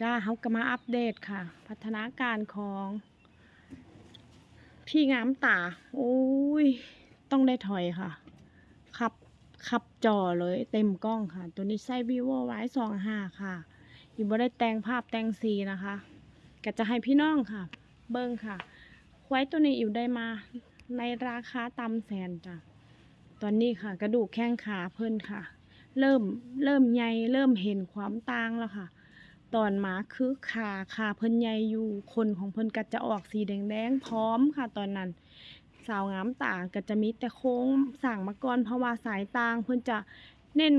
จ้าเขาก็มาอัปเดตค่ะ พัฒนาการของ พี่งามตา โอ้ย ต้องได้ถอยค่ะ ขับขับจอเลยเต็มกล้องค่ะ ตัวนี้ใช้ vivo y 2 5ค่ะอยู่บ่ได้แต่งภาพแต่งสีนะคะก็จะให้พี่น้องค่ะ เบิ้งค่ะ ควายตัวนี้อยู่ได้มาในราคาตำแสนจ้ะตอนนี้ค่ะ กระดูกแข้งขาเพิ่นค่ะ เริ่มเริ่มใหญ่เริ่มเห็นความต่างแล้วค่ะ ตอนหมาคือขาขาเพิ่นใหญ่อยู่คนของเพิ่นก็จะออกสีแดงๆพร้อมค่ะตอนนั้น สาวงามตาก็จะมีแต่โค้งสร้างมาก่อนเพราะว่าสายตางเพิ่นจะเน้น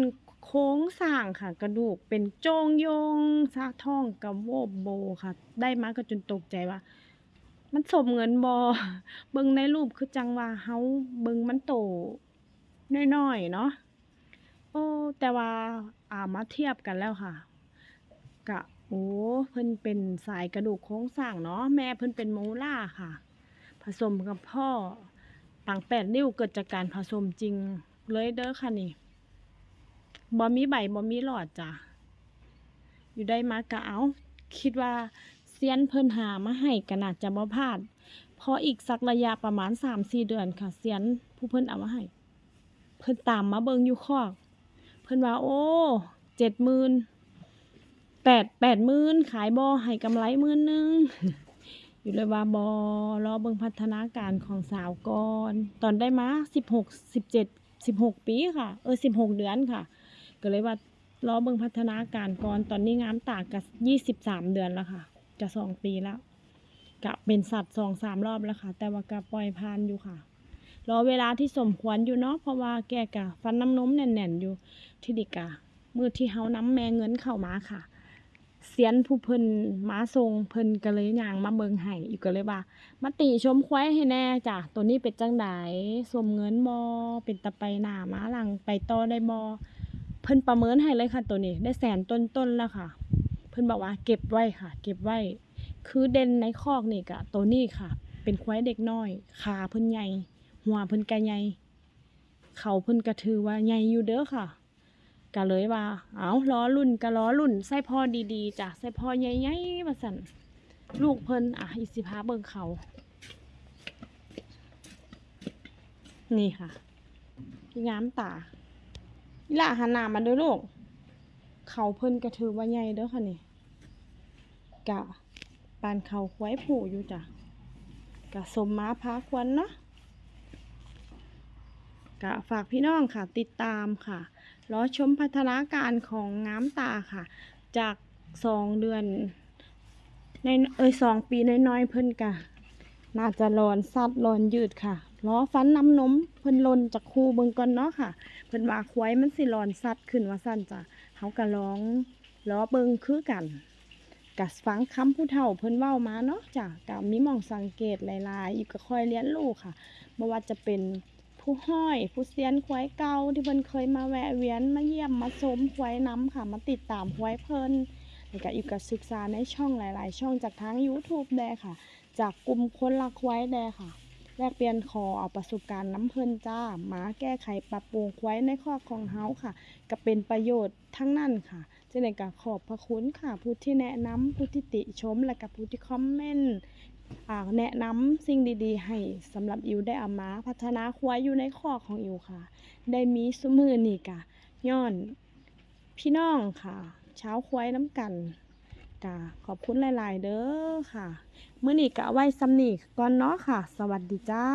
โค้งสร้างค่ะ กระดูกเป็นโจงโยงซากท้องกับโวบโบค่ะ ได้มาก็จนตกใจว่า มันสมเงินบ่เบิ่งในรูปคือจังว่าเฮาเบิ่งมันโตน้อยๆเนาะโอ้แต่ว่าอ่ามาเทียบกันแล้วค่ะ กะโอ้เพิ่นเป็นสายกระดูกโครงสร้างเนาะแม่เพิ่นเป็นโมล่าค่ะ ผสมกับพ่อต่างแปดนิ้วเกิดจากการผสมจริงเลยเด้อค่ะนี่บ่มีใบบ่มีหลอดจ้ะอยู่ได้มากะเอาคิดว่าเซียนเพิ่นหามาให้ก็น่าจะบ่พลาดพราะอีกสักระยะประมาณ3-4เดือนค่ะเซียนผู้เพิ่นเอามาให้เพิ่นตามมาเบิงอยู่คอก เพิ่นว่าโอ้เจ็ดหมื่น แปดแปดหมื่นขายบอให้กำไรหมื่นหนึ่งอยู่เลยว่าบอรอเบิงพัฒนาการของสาวก่อน ตอนได้มาสิบหกสิบเจ็ดสิบหกปีค่ะ เออสิบหกเดือนค่ะ ก็เลยว่ารอเบิงพัฒนาการก่อนตอนนี้งามตากกับยี่สิบสามเดือนแล้วค่ะ จะสองปีแล้วกะเป็นสัตว์สองสามรอบแล้วค่ะ แต่ว่ากะปล่อยพานอยู่ค่ะ รอเวลาที่สมควรอยู่เนาะเพราะว่าแกกะฟันน้ำนมแน่นๆอยู่ที่ดิกะมือที่เฮาน้ำแม่เงินเข้ามาค่ะ เสียนผู้เพิ่นมาทรงเพิ่นก็เลยย่างมาเบิงให้อยู่ก็เลยว่ามาติชมควายให้แน่จ้ะตัวนี้เป็นจังไดสมเงินบ่เป็นตะไปหน้ามาหลังไปต่อได้บ่เพิ่นประเมินให้เลยค่ะ ตัวนี้ได้แสนต้นๆแล้วค่ะ เพิ่นบอกว่าเก็บไว้ค่ะ เก็บไว้ คือเด่นในคอกนี่กะตัวนี้ค่ะ เป็นควายเด็กน้อยขาเพิ่นใหญ่หัวเพิ่นกะใหญ่เขาเพิ่นก็ถือว่าใหญ่อยู่เด้อค่ะ ก็เลยว่า เอาล้อรุ่นก็ล้อรุ่นใส่พ่อดีๆจ้ะใส่พ่อใหญ่ๆว่าสั่นลูกเพิ่นอะอีสิพาเบิ่งเขา นี่ค่ะงามตาอีหล่าหันหน้ามาเด้อลูกเขาเพิ่นก็ถือว่าใหญ่เด้อค่ะนี่กะปานเขาควายผูอยู่จ้ะกะสมม้าพาควันเนาะก็ฝากพี่น้องค่ะ ติดตามค่ะ รอชมพัฒนาการของง้ามตาค่ะ จากสองเดือนในเอ้ยสองปีน้อยๆเพิ่นกะน่าจะรอนสัดรอนยืดค่ะล้อฟันน้ำนมเพิ่นลนจากคูเบิ่งก่อนเนาะค่ะ เพิ่นว่าควายมันสิรอนสัดขึ้นว่าสั้นจ้ะเฮาก็ร้องล้อเบิ่งคือกันกะฟังคำผู้เฒ่าเพิ่นเว้ามาเนาะจ้ะกะมีมองสังเกตหลายๆ อีกก็ค่อยเรียนรู้ค่ะบ่ว่าจะเป็น ผู้ห้อย ผู้เซียนควายเกาที่เพิ่นเคยมาแวะเวียนมาเยี่ยมมาชมควายน้ำค่ะ มาติดตามควายเพิ่นแล้วก็อีกก็ศึกษาในช่องหลาย ๆ ช่องจากทาง YouTube แดค่ะ จากกลุ่มคนรักควายแดค่ะ แลกเปลี่ยนขอเอาประสบการณ์น้ำเพิ่นจ้ามาแก้ไขปรับปรุงควายในครอบของเฮาค่ะ ก็เป็นประโยชน์ทั้งนั้นค่ะจึงได้ก็ขอบพระคุณค่ะ ผู้ที่แนะนำผู้ที่ติชม และก็ผู้ที่คอมเมนต์ แนะนำสิ่งดีๆ ให้สำหรับอิวได้อามาพัฒนาควายอยู่ในคอกของอิวค่ะ ได้มีสมือนี่กะย้อน พี่น้องค่ะ เช้าควายน้ำกันกะขอบคุณหลาย ๆ เด้อค่ะ เมื่อนี่กะไว้ซ้ำนี่ก่อนเนาะค่ะ สวัสดีจ้า